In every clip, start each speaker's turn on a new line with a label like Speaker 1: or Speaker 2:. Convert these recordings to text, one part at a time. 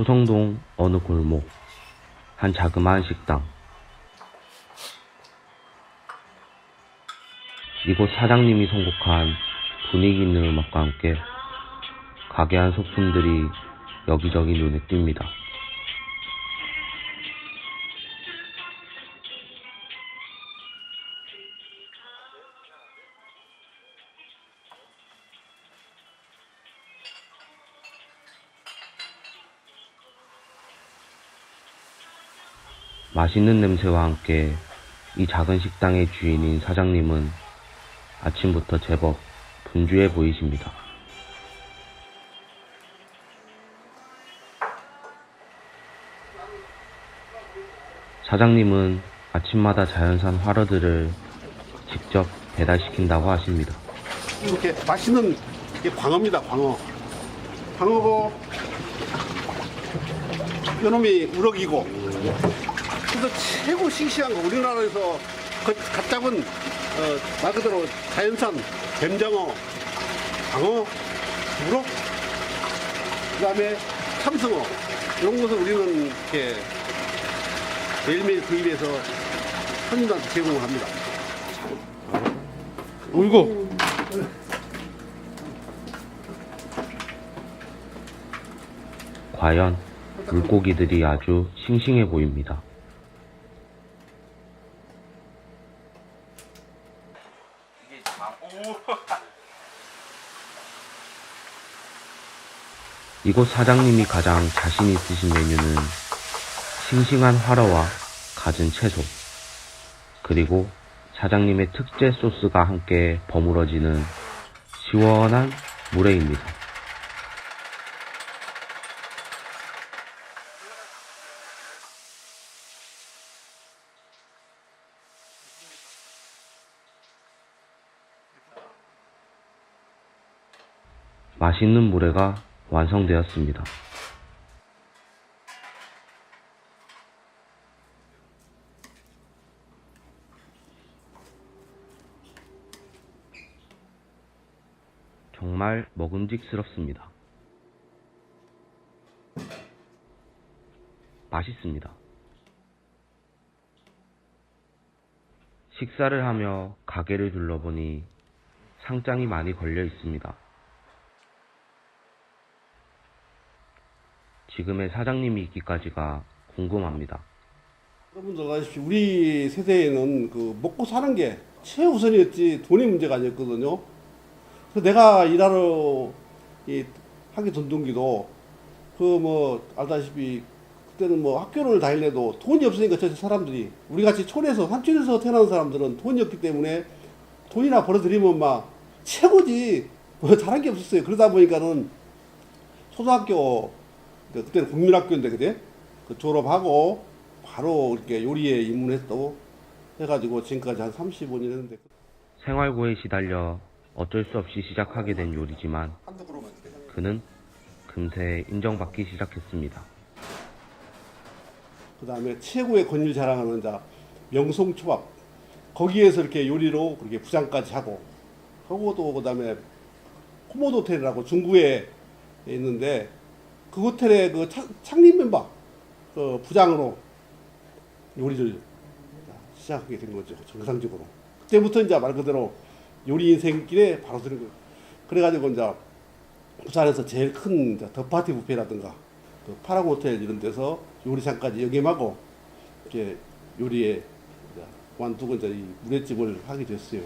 Speaker 1: 소성동 어느 골목 한 자그마한 식당 이곳 사장님이 선곡한 분위기 있는 음악과 함께 가게 안 소품들이 여기저기 눈에 띕니다. 맛있는 냄새와 함께 이 작은 식당의 주인인 사장님은 아침부터 제법 분주해 보이십니다. 사장님은 아침마다 자연산 화로들을 직접 배달시킨다고 하십니다.
Speaker 2: 이렇게 맛있는 게 광어입니다, 광어. 광어고, 요놈이 우럭이고. 그래서 최고 싱싱한 거, 우리나라에서 그 갓 잡은, 어, 말 그대로 자연산 뱀장어, 광어, 우럭, 그 다음에 참승어. 이런 것을 우리는 이렇게 매일매일 구입해서 손님들한테 제공을 합니다.
Speaker 3: 울고
Speaker 1: 과연 물고기들이 아주 싱싱해 보입니다. 이곳 사장님이 가장 자신 있으신 메뉴는 싱싱한 화로와 갖은 채소, 그리고 사장님의 특제 소스가 함께 버무러지는 시원한 물회입니다. 맛있는 물회가 완성되었습니다. 정말 먹음직스럽습니다. 맛있습니다. 식사를 하며 가게를 둘러보니 상장이 많이 걸려 있습니다. 지금의 사장님이 있기까지가 궁금합니다.
Speaker 2: 여러분들 아시피 우리 세대에는 그 먹고 사는 게 최우선이었지 돈의 문제가 아니었거든요. 그래서 내가 일하러 이 하기 전동기도 그 뭐 알다시피 그때는 뭐 학교를 다닐래도 돈이 없으니까 저 사람들이 우리 같이 촌에서 산촌에서 태어난 사람들은 돈이 없기 때문에 돈이나 벌어들이면 막 최고지 뭐 잘한 게 없었어요. 그러다 보니까는 초등학교 그 그때는 국민학교인데 그때 그 졸업하고 바로 이렇게 요리에 입문했다고 해가지고 지금까지 한 35년 했는데
Speaker 1: 생활고에 시달려 어쩔 수 없이 시작하게 된 요리지만 그는 금세 인정받기 시작했습니다.
Speaker 2: 그 다음에 최고의 권위를 자랑하는 자 명송초밥 거기에서 이렇게 요리로 그렇게 부장까지 하고 하고 또 그 다음에 코모도 호텔이라고 중구에 있는데 그 호텔의 그 창- 창립 멤버 그 부장으로 요리를 시작하게 된 거죠 정상적으로 그때부터 이제 말 그대로 요리 인생길에 바로 들은 거예요 그래가지고 이제 부산에서 제일 큰 더파티 뷔페라든가 그 파라곤 호텔 이런 데서 요리사까지 역임하고 이렇게 요리에 완두고 이제 이 물회집을 하게 됐어요.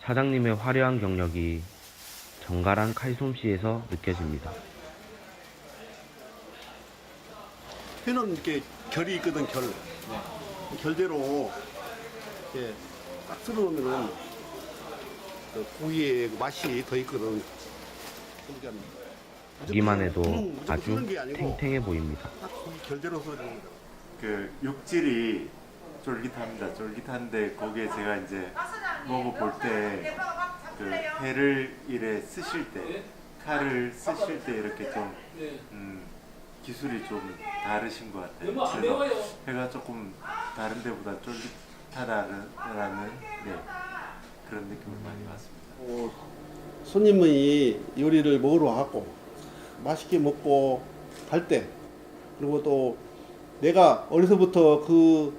Speaker 1: 사장님의 화려한 경력이 정갈한 칼솜씨에서 느껴집니다.
Speaker 2: 회는 이렇게 결이 있거든 결. 결대로 이렇게 딱 쓸어놓으면은 그 고기의 그 맛이 더 있거든. 그러니까
Speaker 1: 보기만 해도
Speaker 2: 무조건
Speaker 1: 아주 탱탱해 보입니다.
Speaker 2: 딱 고기 결대로 써주는 거야.
Speaker 3: 그 육질이 쫄깃합니다. 쫄깃한데 거기에 제가 이제 먹어볼 때 그 회를 이래 쓰실 때 칼을 쓰실 때 이렇게 좀 음, 기술이 좀 다르신 것 같아요. 그래서 회가 조금 다른 데보다 쫄깃하다는 라는, 네, 그런 느낌을 많이 받습니다.
Speaker 2: 어, 손님이 요리를 먹으러 왔고 맛있게 먹고 갈 때 그리고 또 내가 어려서부터 그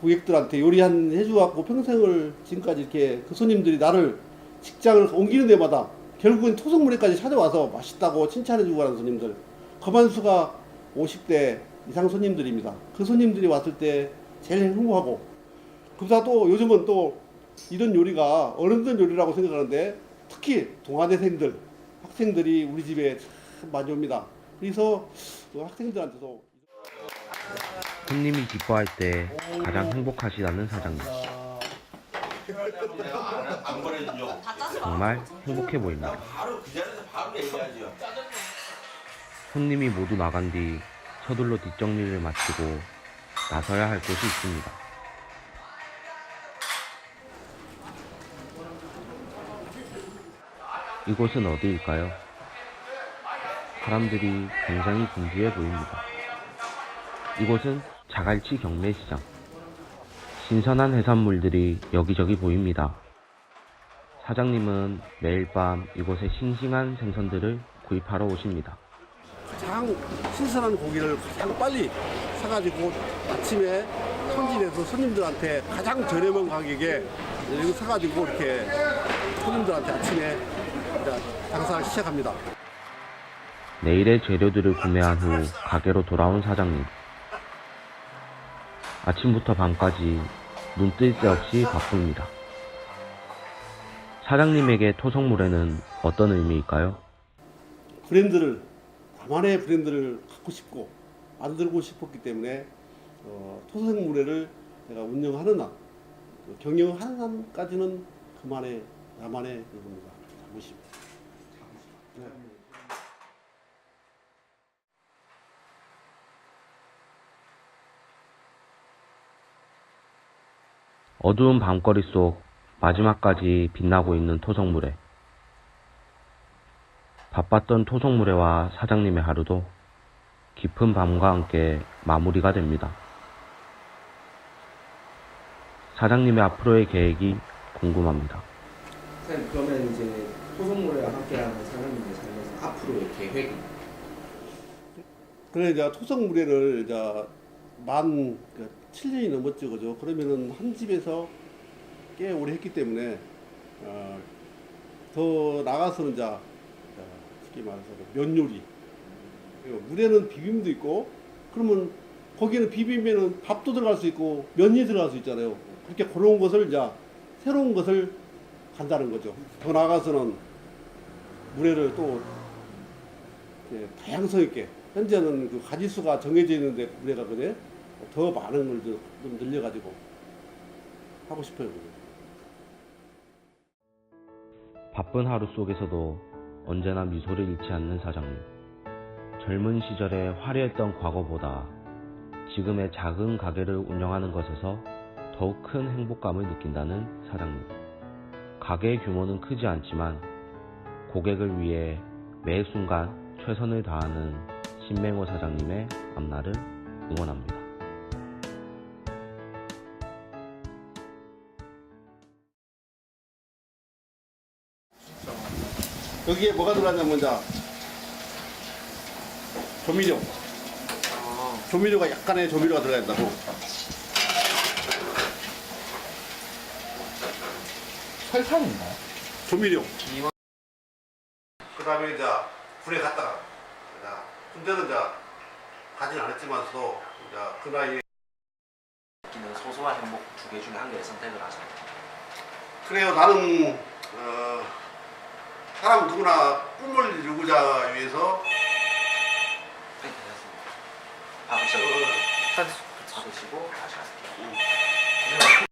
Speaker 2: 고객들한테 요리한 해주갖고 평생을 지금까지 이렇게 그 손님들이 나를 직장을 옮기는 데마다 결국은 토성물에까지 찾아와서 맛있다고 칭찬해주고 가는 손님들 거만수가 50대 이상 손님들입니다. 그 손님들이 왔을 때 제일 행복하고 그보다 또 요즘은 또 이런 요리가 어른들 요리라고 생각하는데 특히 동아대생들 학생들이 우리 집에 참 많이 옵니다. 그래서 그 학생들한테도
Speaker 1: 손님이 기뻐할 때 가장 행복하시다는 사장님. 정말 행복해 보입니다. 손님이 모두 나간 뒤 서둘러 뒷정리를 마치고 나서야 할 곳이 있습니다. 이곳은 어디일까요? 사람들이 굉장히 분주해 보입니다. 이곳은 자갈치 경매시장. 신선한 해산물들이 여기저기 보입니다. 사장님은 매일 밤 이곳에 싱싱한 생선들을 구입하러 오십니다.
Speaker 2: 가장 신선한 고기를 가장 빨리 사가지고 아침에 손질해서 손님들한테 가장 저렴한 가격에 이거 사가지고 이렇게 손님들한테 아침에 장사를 시작합니다.
Speaker 1: 내일의 재료들을 구매한 후 가게로 돌아온 사장님. 아침부터 밤까지 눈뜰 새 없이 바쁩니다. 사장님에게 토성물에는 어떤 의미일까요?
Speaker 2: 브랜드를 나만의 브랜드를 갖고 싶고 만들고 싶었기 때문에 어, 토성물회를 내가 운영하는 한그 경영하는 한까지는 그만의 나만의 그겁니다. 자부심.
Speaker 1: 어두운 밤거리 속 마지막까지 빛나고 있는 토성물회. 바빴던 토성물회와 사장님의 하루도 깊은 밤과 함께 마무리가 됩니다. 사장님의 앞으로의 계획이 궁금합니다.
Speaker 4: 사장님 그러면 이제 토성모래와 함께하는 사장님의 삶에서 앞으로의 계획이
Speaker 2: 그래 이제 토성물회를 이제 만 7년이 넘었죠, 그죠? 그러면은 한 집에서 꽤 오래 했기 때문에 어, 더 나가서는 이제 어, 쉽게 말해서 면 요리 그리고 물에는 비빔도 있고 그러면 거기는 비빔면은 밥도 들어갈 수 있고 면이 들어갈 수 있잖아요. 그렇게 그런 것을 이제 새로운 것을 간다는 거죠. 더 나가서는 물회를 또 예, 다양성 있게 현재는 그 가지수가 정해져 있는데 물회가 그래 더 많은 걸 좀 늘려가지고 하고 싶어요.
Speaker 1: 바쁜 하루 속에서도 언제나 미소를 잃지 않는 사장님. 젊은 시절에 화려했던 과거보다 지금의 작은 가게를 운영하는 것에서 더욱 큰 행복감을 느낀다는 사장님. 가게의 규모는 크지 않지만 고객을 위해 매 순간 최선을 다하는 신맹호 사장님의 앞날을 응원합니다.
Speaker 2: 여기에 뭐가 들어가냐면 이제 조미료. 조미료가 약간의 조미료가 들어가 있다고.
Speaker 4: 설탕인가요?
Speaker 2: 조미료. 그 다음에 이제 불에 갔다가 이제 근데는 이제 가진 않았지만서도 이제 그 나이에
Speaker 5: 느끼는 소소한 행복 두 개 중에 한 개를 선택을 하세요.
Speaker 2: 그래요 나는 어, 사람 누구나 꿈을 이루고자 위해서
Speaker 5: 아, 그쵸. 사드시고 다시 가세요. 응. 음.